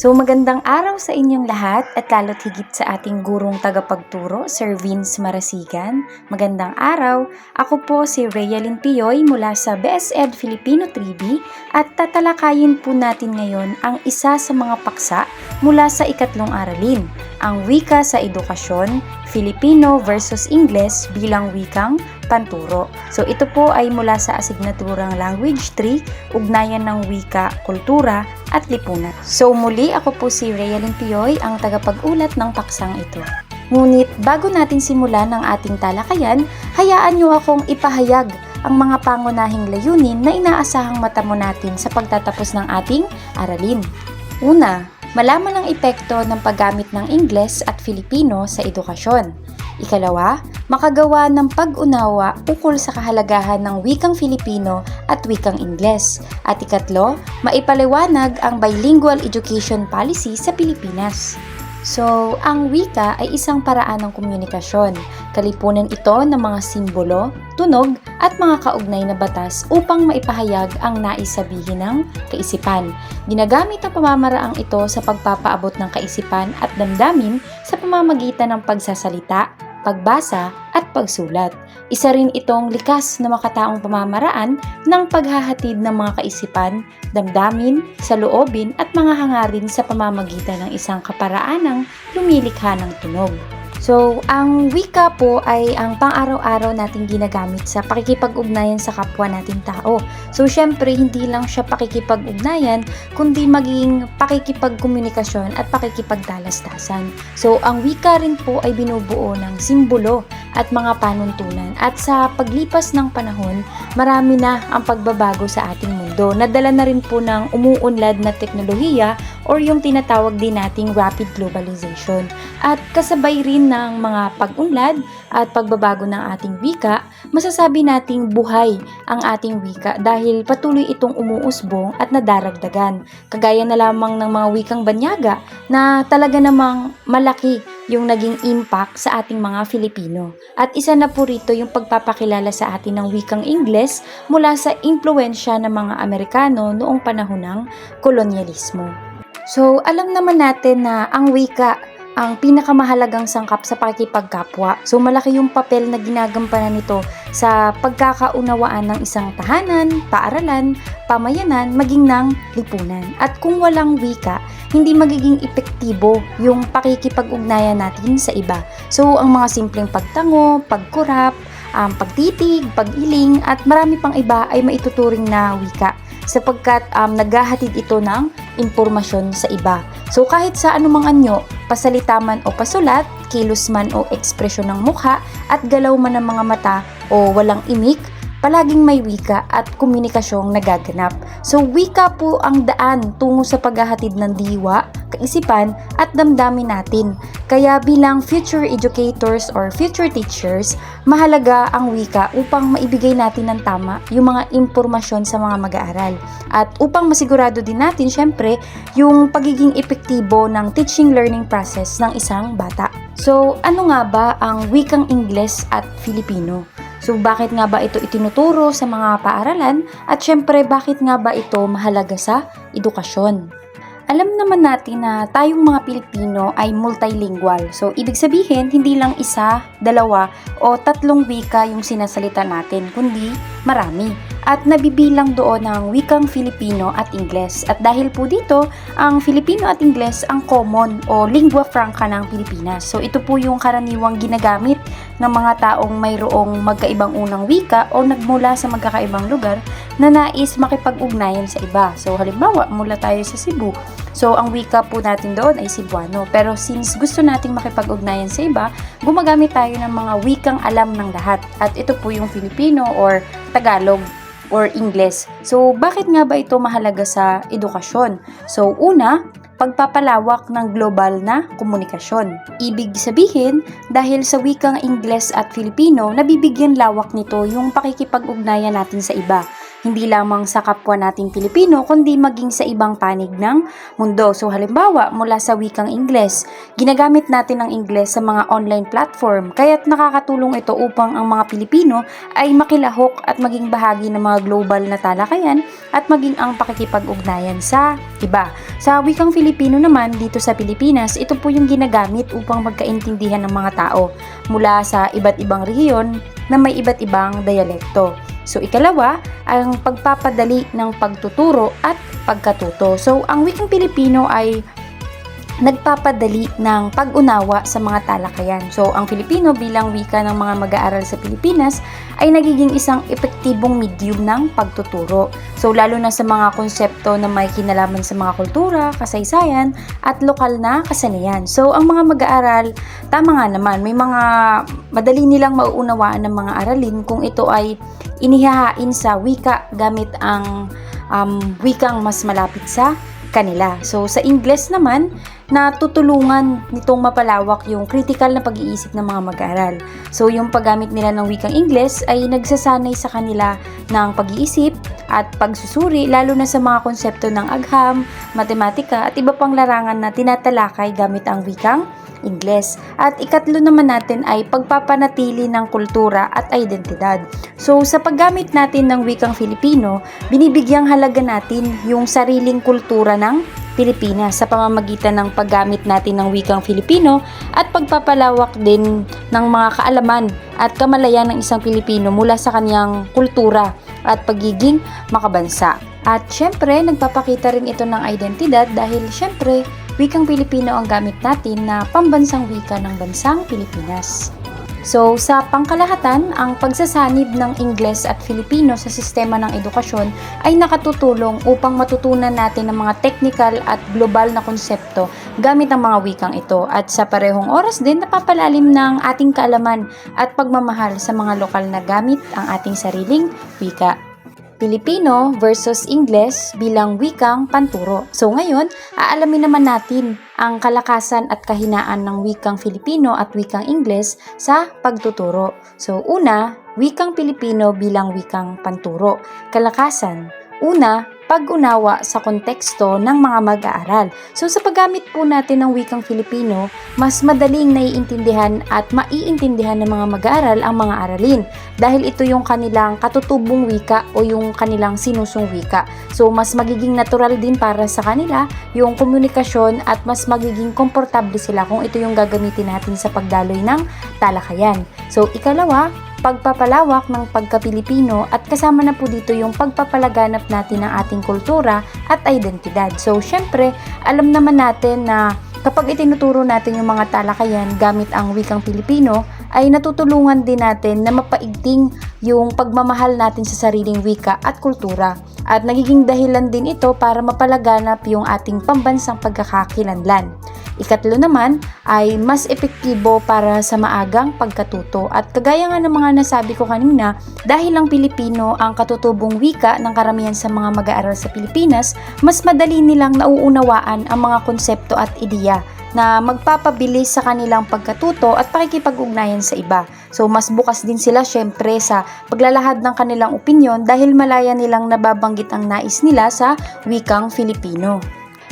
So magandang araw sa inyong lahat at lalo't higit sa ating gurong tagapagturo, Sir Vince Marasigan. Magandang araw. Ako po si Rayalyn Pioy mula sa BSED Filipino 3B at tatalakayin po natin ngayon ang isa sa mga paksa mula sa ikatlong aralin, ang wika sa edukasyon, Filipino versus Ingles bilang wikang panturo. So ito po ay mula sa asignaturang Language 3, ugnayan ng wika, kultura at lipunan. So muli ako po si Rayalyn Pioy, ang tagapag-ulat ng paksang ito. Ngunit bago natin simulan ang ating talakayan, hayaan niyo akong ipahayag ang mga pangunahing layunin na inaasahang matamo natin sa pagtatapos ng ating aralin. Una, malaman ang epekto ng paggamit ng Ingles at Filipino sa edukasyon. Ikalawa, makagawa ng pag-unawa ukol sa kahalagahan ng wikang Filipino at wikang Ingles. At ikatlo, maipaliwanag ang bilingual education policy sa Pilipinas. So, ang wika ay isang paraan ng komunikasyon. Kalipunan ito ng mga simbolo, tunog, at mga kaugnay na batas upang maipahayag ang nais sabihin ng kaisipan. Ginagamit ang pamamaraang ito sa pagpapaabot ng kaisipan at damdamin sa pamamagitan ng pagsasalita, pagbasa, at pagsulat. Isa rin itong likas na makataong pamamaraan ng paghahatid ng mga kaisipan, damdamin, saloobin at mga hangarin sa pamamagitan ng isang kaparaanang lumilikha ng tunog. So, ang wika po ay ang pang-araw-araw nating ginagamit sa pakikipag-ugnayan sa kapwa nating tao. So, syempre, hindi lang siya pakikipag-ugnayan, kundi maging pakikipag-komunikasyon at pakikipagtalastasan. So, ang wika rin po ay binubuo ng simbolo at mga panuntunan. At sa paglipas ng panahon, marami na ang pagbabago sa ating mundo. Nadala na rin po ng umuunlad na teknolohiya or yung tinatawag din nating rapid globalization. At kasabay rin ng mga pag-unlad at pagbabago ng ating wika, masasabi nating buhay ang ating wika dahil patuloy itong umuusbong at nadaragdagan. Kagaya na lamang ng mga wikang banyaga na talaga namang malaki yung naging impact sa ating mga Filipino. At isa na po rito yung pagpapakilala sa atin ng wikang Ingles mula sa impluensya ng mga Amerikano noong panahon ng kolonyalismo. So, alam naman natin na ang wika ang pinakamahalagang sangkap sa pakikipagkapwa. So malaki yung papel na ginagampanan nito sa pagkakaunawaan ng isang tahanan, paaralan, pamayanan, maging ng lipunan. At kung walang wika, hindi magiging epektibo yung pakikipag-ugnayan natin sa iba. So ang mga simpleng pagtango, pagkurap, um, pagtitig, pag-iling, at marami pang iba ay maituturing na wika sapagkat um, naghahatid ito ng impormasyon sa iba. So kahit sa anumang anyo, pasalita man o pasulat, kilos man o ekspresyon ng mukha, at galaw man ng mga mata o walang imik, palaging may wika at komunikasyong nagaganap. So wika po ang daan tungo sa paghahatid ng diwa, kaisipan at damdamin natin. Kaya bilang future educators or future teachers, mahalaga ang wika upang maibigay natin ng tama yung mga impormasyon sa mga mag-aaral. At upang masigurado din natin, syempre, yung pagiging epektibo ng teaching-learning process ng isang bata. So, ano nga ba ang wikang Ingles at Filipino? So, bakit nga ba ito itinuturo sa mga paaralan? At syempre, bakit nga ba ito mahalaga sa edukasyon? Alam naman natin na tayong mga Pilipino ay multilingual. So, ibig sabihin, hindi lang isa, dalawa, o tatlong wika yung sinasalita natin, kundi marami. At nabibilang doon ang wikang Filipino at Ingles. At dahil po dito, ang Filipino at Ingles ang common o lingua franca ng Pilipinas. So, ito po yung karaniwang ginagamit ng mga taong mayroong magkaibang unang wika o nagmula sa magkakaibang lugar na nais makipag-ugnayan sa iba. So, halimbawa, mula tayo sa Cebu. So, ang wika po natin doon ay Cebuano. Pero since gusto nating makipag-ugnayan sa iba, gumagamit tayo ng mga wikang alam ng lahat. At ito po yung Filipino or Tagalog or Ingles. So, bakit nga ba ito mahalaga sa edukasyon? So, una, pagpapalawak ng global na komunikasyon. Ibig sabihin, dahil sa wikang Ingles at Filipino, nabibigyan lawak nito yung pakikipag-ugnayan natin sa iba. Hindi lamang sa kapwa nating Pilipino, kundi maging sa ibang panig ng mundo. So halimbawa, mula sa wikang Ingles, ginagamit natin ang Ingles sa mga online platform, kaya't nakakatulong ito upang ang mga Pilipino ay makilahok at maging bahagi ng mga global na talakayan at maging ang pakikipag-ugnayan sa iba. Sa wikang Filipino naman, dito sa Pilipinas, ito po yung ginagamit upang magkaintindihan ng mga tao mula sa iba't ibang rehiyon na may iba't ibang dialekto. So, ikalawa, ang pagpapadali ng pagtuturo at pagkatuto. So, ang wikang Pilipino ay nagpapadali ng pag-unawa sa mga talakayan. So, ang Filipino bilang wika ng mga mag-aaral sa Pilipinas ay nagiging isang epektibong medium ng pagtuturo. So, lalo na sa mga konsepto na may kinalaman sa mga kultura, kasaysayan, at lokal na kasanayan. So, ang mga mag-aaral, tama nga naman, may mga madali nilang mauunawaan ng mga aralin kung ito ay inihahain sa wika gamit ang um, wikang mas malapit sa kanila. So, sa Ingles naman, natutulungan nitong mapalawak yung critical na pag-iisip ng mga mag-aaral. So, yung paggamit nila ng wikang Ingles ay nagsasanay sa kanila ng pag-iisip at pagsusuri, lalo na sa mga konsepto ng agham, matematika at iba pang larangan na tinatalakay gamit ang wikang Ingles. At ikatlo naman natin ay pagpapanatili ng kultura at identidad. So, sa paggamit natin ng wikang Filipino, binibigyang halaga natin yung sariling kultura ng Pilipinas sa pamamagitan ng paggamit natin ng wikang Filipino at pagpapalawak din ng mga kaalaman at kamalayan ng isang Pilipino mula sa kanyang kultura at pagiging makabansa. At syempre, nagpapakita rin ito ng identidad dahil syempre, wikang Pilipino ang gamit natin na pambansang wika ng bansang Pilipinas. So, sa pangkalahatan, ang pagsasanib ng Ingles at Filipino sa sistema ng edukasyon ay nakatutulong upang matutunan natin ang mga technical at global na konsepto gamit ang mga wikang ito at sa parehong oras din napapalalim ng ating kaalaman at pagmamahal sa mga lokal na gamit ang ating sariling wika. Pilipino versus Ingles bilang wikang panturo. So ngayon, aalamin naman natin ang kalakasan at kahinaan ng wikang Filipino at wikang Ingles sa pagtuturo. So una, wikang Pilipino bilang wikang panturo. Kalakasan, una, pag-unawa sa konteksto ng mga mag-aaral. So sa paggamit po natin ng wikang Filipino, mas madaling naiintindihan at maiintindihan ng mga mag-aaral ang mga aralin dahil ito yung kanilang katutubong wika o yung kanilang sinusong wika. So mas magiging natural din para sa kanila yung komunikasyon at mas magiging komportable sila kung ito yung gagamitin natin sa pagdaloy ng talakayan. So ikalawa, pagpapalawak ng pagka-Pilipino at kasama na po dito yung pagpapalaganap natin ng ating kultura at identidad. So, syempre, alam naman natin na kapag itinuturo natin yung mga talakayan gamit ang wikang Pilipino, ay natutulungan din natin na mapaigting yung pagmamahal natin sa sariling wika at kultura. At nagiging dahilan din ito para mapalaganap yung ating pambansang pagkakakilanlan. Ikatlo naman ay mas epektibo para sa maagang pagkatuto. At kagaya nga ng mga nasabi ko kanina, dahil ang Pilipino ang katutubong wika ng karamihan sa mga mag-aaral sa Pilipinas, mas madali nilang nauunawaan ang mga konsepto at ideya na magpapabilis sa kanilang pagkatuto at pakikipag-ugnayan sa iba. So mas bukas din sila syempre sa paglalahad ng kanilang opinyon dahil malaya nilang nababanggit ang nais nila sa wikang Filipino.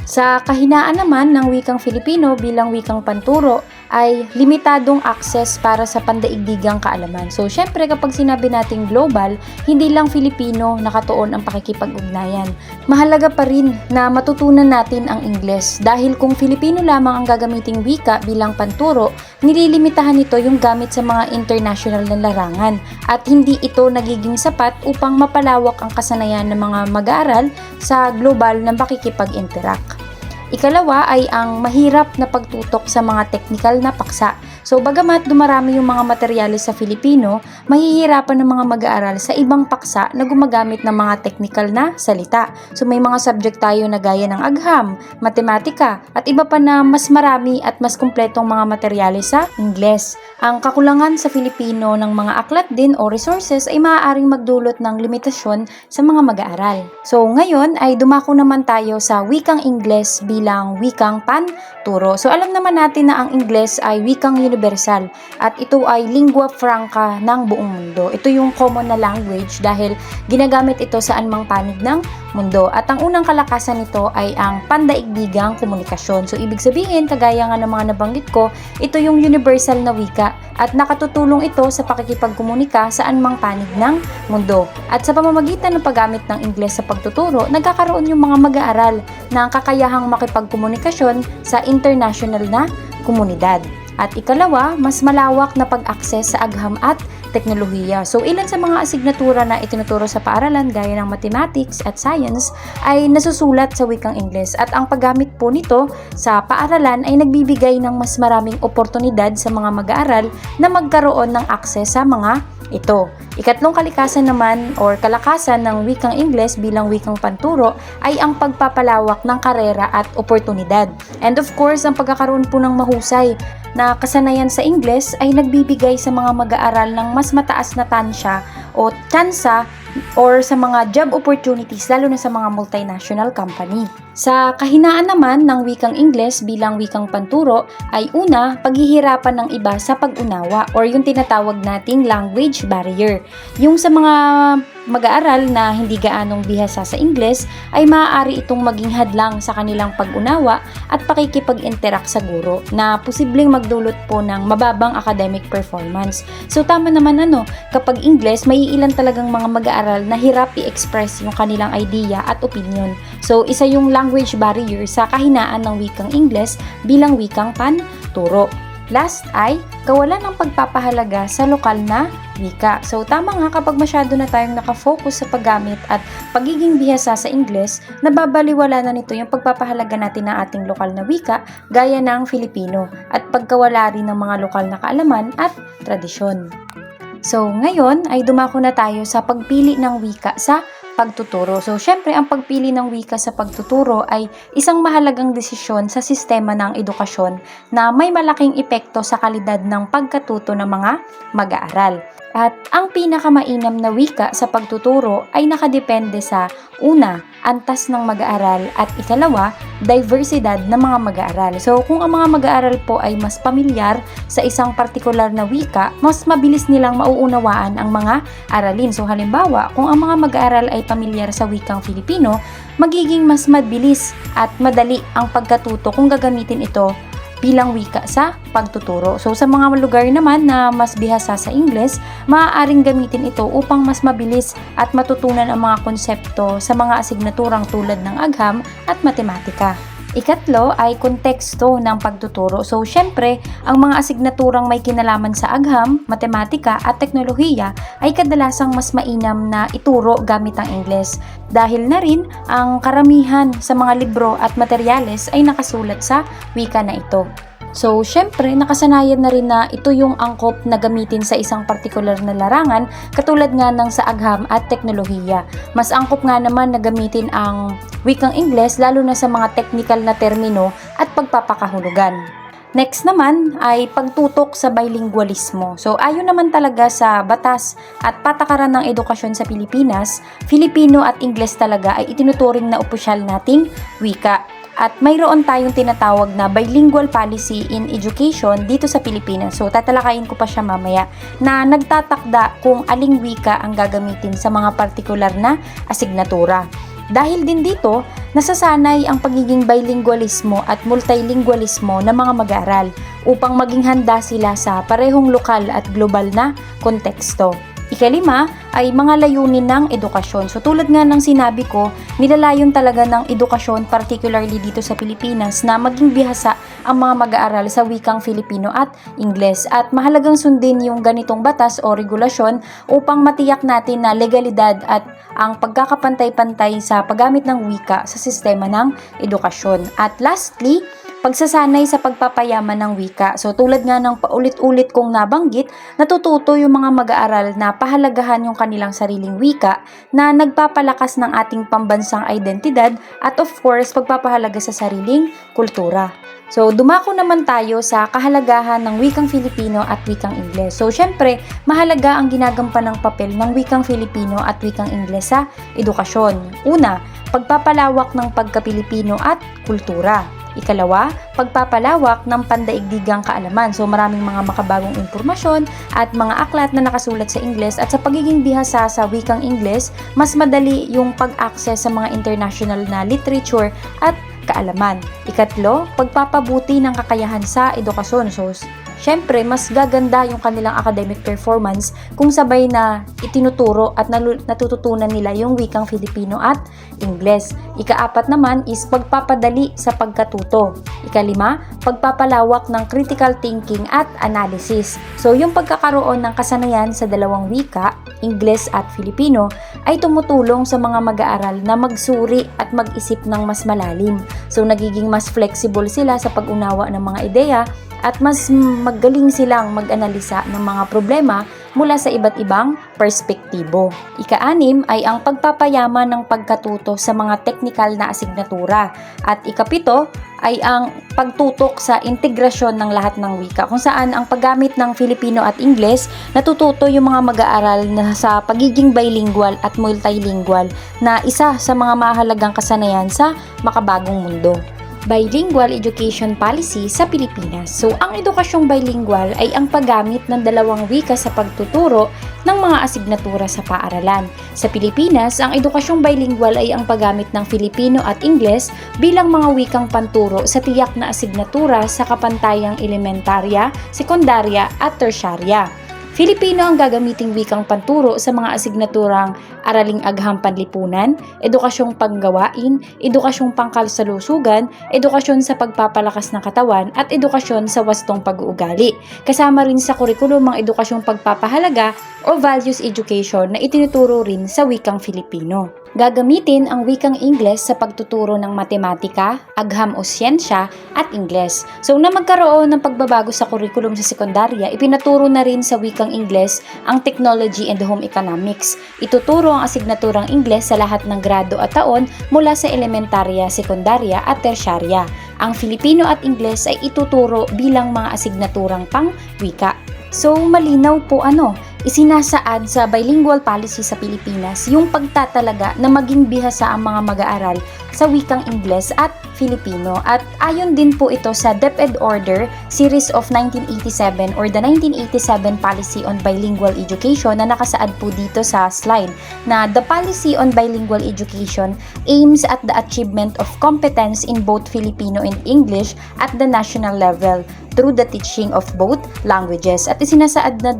Sa kahinaan naman ng wikang Filipino bilang wikang panturo ay limitadong access para sa pandaigdigang kaalaman. So, syempre kapag sinabi nating global, hindi lang Filipino nakatuon ang pakikipag-ugnayan. Mahalaga pa rin na matutunan natin ang Ingles dahil kung Filipino lamang ang gagamiting wika bilang panturo, nililimitahan nito yung gamit sa mga international na larangan at hindi ito nagiging sapat upang mapalawak ang kasanayan ng mga mag-aaral sa global na makikipag-interact. Ikalawa ay ang mahirap na pagtutok sa mga technical na paksa. So bagamat dumarami yung mga materyales sa Filipino, mahihirapan ng mga mag-aaral sa ibang paksa na gumagamit ng mga technical na salita. So may mga subject tayo na gaya ng agham, matematika, at iba pa na mas marami at mas kumpletong mga materyales sa Ingles. Ang kakulangan sa Filipino ng mga aklat din o resources ay maaaring magdulot ng limitasyon sa mga mag-aaral. So ngayon ay dumako naman tayo sa wikang Ingles bilang wikang panturo. So alam naman natin na ang Ingles ay wikang universal at ito ay lingua franca ng buong mundo. Ito yung common na language dahil ginagamit ito sa anumang panig ng mundo. At ang unang kalakasan nito ay ang pandaigdigang komunikasyon. So ibig sabihin, kagaya nga ng mga nabanggit ko, ito yung universal na wika at nakatutulong ito sa pakikipagkomunika sa anumang panig ng mundo. At sa pamamagitan ng paggamit ng Ingles sa pagtuturo, nagkakaroon yung mga mag-aaral ng kakayahang makipagkomunikasyon sa international na komunidad. At ikalawa, mas malawak na pag-access sa agham at teknolohiya. So ilan sa mga asignatura na itinuturo sa paaralan gaya ng mathematics at science ay nasusulat sa wikang Ingles at ang paggamit po nito sa paaralan ay nagbibigay ng mas maraming oportunidad sa mga mag-aaral na magkaroon ng access sa mga ito. Ikatlong kalikasan naman or kalakasan ng wikang Ingles bilang wikang panturo ay ang pagpapalawak ng karera at oportunidad. And of course, ang pagkakaroon po ng mahusay na kasanayan sa Ingles ay nagbibigay sa mga mag-aaral ng mas mataas na tansya o tsansa or sa mga job opportunities lalo na sa mga multinational company. Sa kahinaan naman ng wikang Ingles bilang wikang panturo ay una, paghihirapan ng iba sa pag-unawa or yung tinatawag nating language barrier. Yung sa mga mag-aaral na hindi gaanong bihasa sa Ingles ay maaari itong maging hadlang sa kanilang pag-unawa at pakikipag-interact sa guro na posibleng magdulot po ng mababang academic performance. So tama naman ano, kapag Ingles, may ilan talagang mga mag-aaral na hirap i-express yung kanilang idea at opinion. So isa yung language barrier sa kahinaan ng wikang Ingles bilang wikang panturo. Last ay kawalan ng pagpapahalaga sa lokal na wika. So tama nga kapag masyado na tayong nakafocus sa paggamit at pagiging bihasa sa Ingles, nababaliwala na nito yung pagpapahalaga natin ng ating lokal na wika gaya ng Filipino at pagkawala rin ng mga lokal na kaalaman at tradisyon. So ngayon ay dumako na tayo sa pagpili ng wika sa pagtuturo. So, syempre, ang pagpili ng wika sa pagtuturo ay isang mahalagang desisyon sa sistema ng edukasyon na may malaking epekto sa kalidad ng pagkatuto ng mga mag-aaral. At ang pinakamainam na wika sa pagtuturo ay nakadepende sa una, antas ng mag-aaral at ikalawa, diversidad ng mga mag-aaral. So kung ang mga mag-aaral po ay mas pamilyar sa isang partikular na wika, mas mabilis nilang mauunawaan ang mga aralin. So halimbawa, kung ang mga mag-aaral ay pamilyar sa wikang Filipino, magiging mas mabilis at madali ang pagkatuto kung gagamitin ito bilang wika sa pagtuturo. So sa mga lugar naman na mas bihasa sa Ingles, maaaring gamitin ito upang mas mabilis at matutunan ang mga konsepto sa mga asignaturang tulad ng agham at matematika. Ikatlo ay konteksto ng pagtuturo. So, syempre, ang mga asignaturang may kinalaman sa agham, matematika at teknolohiya ay kadalasang mas mainam na ituro gamit ang Ingles. Dahil na rin, ang karamihan sa mga libro at materyales ay nakasulat sa wika na ito. So, syempre, nakasanayan na rin na ito yung angkop na gamitin sa isang partikular na larangan katulad nga ng sa agham at teknolohiya. Mas angkop nga naman na gamitin ang wikang Ingles lalo na sa mga technical na termino at pagpapakahulugan. Next naman ay pagtutok sa bilingualismo. So ayon naman talaga sa batas at patakaran ng edukasyon sa Pilipinas, Filipino at Ingles talaga ay itinuturing na opisyal nating wika. At mayroon tayong tinatawag na bilingual policy in education dito sa Pilipinas. So, tatalakayin ko pa siya mamaya na nagtatakda kung aling wika ang gagamitin sa mga partikular na asignatura. Dahil din dito, nasasanay ang pagiging bilingualismo at multilingualismo ng mga mag-aaral upang maging handa sila sa parehong lokal at global na konteksto. Ikalima ay mga layunin ng edukasyon. So tulad nga ng sinabi ko, nilalayon talaga ng edukasyon particularly dito sa Pilipinas na maging bihasa ang mga mag-aaral sa wikang Filipino at Ingles at mahalagang sundin yung ganitong batas o regulasyon upang matiyak natin na legalidad at ang pagkakapantay-pantay sa paggamit ng wika sa sistema ng edukasyon. At lastly, pagsasanay sa pagpapayaman ng wika. So tulad nga ng paulit-ulit kong nabanggit, natututo yung mga mag-aaral na pahalagahan yung kanilang sariling wika na nagpapalakas ng ating pambansang identidad at of course pagpapahalaga sa sariling kultura. So, dumako naman tayo sa kahalagahan ng wikang Filipino at wikang Ingles. So, syempre, mahalaga ang ginagampan ng papel ng wikang Filipino at wikang Ingles sa edukasyon. Una, pagpapalawak ng pagka-Pilipino at kultura. Ikalawa, pagpapalawak ng pandaigdigang kaalaman. So maraming mga makabagong impormasyon at mga aklat na nakasulat sa Ingles at sa pagiging bihasa sa wikang Ingles, mas madali yung pag-access sa mga international na literature at kaalaman. Ikatlo, pagpapabuti ng kakayahan sa edukasyon. So, syempre, mas gaganda yung kanilang academic performance kung sabay na itinuturo at natututunan nila yung wikang Filipino at Ingles. Ikaapat naman is pagpapadali sa pagkatuto. Ikalima, pagpapalawak ng critical thinking at analysis. So, yung pagkakaroon ng kasanayan sa dalawang wika, Ingles at Filipino, ay tumutulong sa mga mag-aaral na magsuri at mag-isip ng mas malalim. So, nagiging mas flexible sila sa pag-unawa ng mga ideya at mas magaling silang mag-analisa ng mga problema mula sa iba't ibang perspektibo. Ika-anim ay ang pagpapayaman ng pagkatuto sa mga teknikal na asignatura. At ikapito ay ang pagtutok sa integrasyon ng lahat ng wika kung saan ang paggamit ng Filipino at Ingles natututo yung mga mag-aaral na sa pagiging bilingual at multilingual na isa sa mga mahalagang kasanayan sa makabagong mundo bilingual education policy sa Pilipinas. So, ang edukasyong bilingual ay ang paggamit ng dalawang wika sa pagtuturo ng mga asignatura sa paaralan. Sa Pilipinas, ang edukasyong bilingual ay ang paggamit ng Filipino at Ingles bilang mga wikang panturo sa tiyak na asignatura sa kapantayang elementarya, sekundarya at tersyarya. Filipino ang gagamiting wikang panturo sa mga asignaturang araling agham panlipunan, edukasyong panggawain, edukasyong pangkalsalusugan, edukasyon sa pagpapalakas ng katawan, at edukasyon sa wastong pag-uugali. Kasama rin sa kurikulum ang edukasyong pagpapahalaga o values education na itinuturo rin sa wikang Filipino. Gagamitin ang wikang Ingles sa pagtuturo ng matematika, agham o siyensya at Ingles. So na magkaroon ng pagbabago sa kurikulum sa sekundarya, ipinaturo na rin sa wikang Ingles ang technology and home economics. Ituturo ang asignaturang Ingles sa lahat ng grado at taon mula sa elementarya, sekundarya at tersyarya. Ang Filipino at Ingles ay ituturo bilang mga asignaturang pang-wika. So malinaw po ano, isinasaad sa bilingual policy sa Pilipinas yung pagtatalaga na maging bihasa ang mga mag-aaral sa wikang Ingles at Filipino. At ayon din po ito sa DepEd Order Series of 1987 or the 1987 Policy on Bilingual Education na nakasaad po dito sa slide na the policy on bilingual education aims at the achievement of competence in both Filipino and English at the national level through the teaching of both languages. At isinasaad na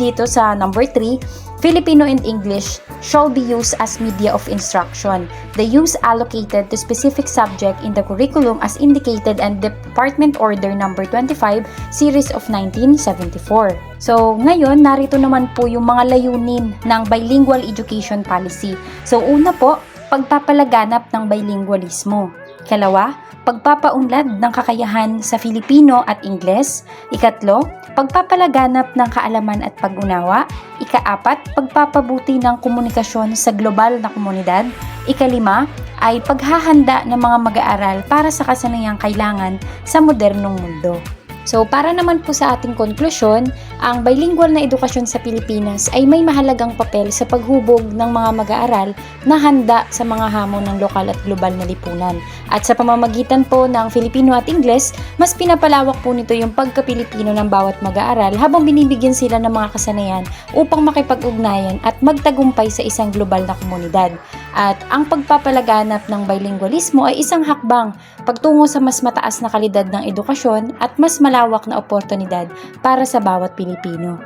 dito sa number 3, Filipino and English shall be used as media of instruction. The use allocated to specific subject in the curriculum as indicated and Department Order number 25, series of 1974. So, ngayon, narito naman po yung mga layunin ng bilingual education policy. So, una po, pagpapalaganap ng bilingualismo. Kalawa, pagpapaunlad ng kakayahan sa Filipino at Ingles. Ikatlo, pagpapalaganap ng kaalaman at pag-unawa. Ikaapat, pagpapabuti ng komunikasyon sa global na komunidad. Ikalima, ay paghahanda ng mga mag-aaral para sa kasanayang kailangan sa modernong mundo. So, para naman po sa ating konklusyon, ang bilingual na edukasyon sa Pilipinas ay may mahalagang papel sa paghubog ng mga mag-aaral na handa sa mga hamon ng lokal at global na lipunan. At sa pamamagitan po ng Filipino at Ingles, mas pinapalawak po nito yung pagka-Pilipino ng bawat mag-aaral habang binibigyan sila ng mga kasanayan upang makipag-ugnayan at magtagumpay sa isang global na komunidad. At ang pagpapalaganap ng bilingualismo ay isang hakbang pagtungo sa mas mataas na kalidad ng edukasyon at mas malawak na oportunidad para sa bawat Pilipino.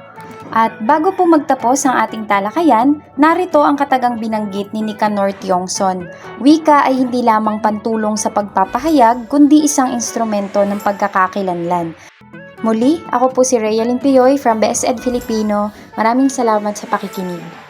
At bago po magtapos ang ating talakayan, narito ang katagang binanggit ni Nicanor Tiongson. Wika ay hindi lamang pantulong sa pagpapahayag, kundi isang instrumento ng pagkakakilanlan. Muli, ako po si Rhea Limpiyoy from BSED Filipino. Maraming salamat sa pakikinig.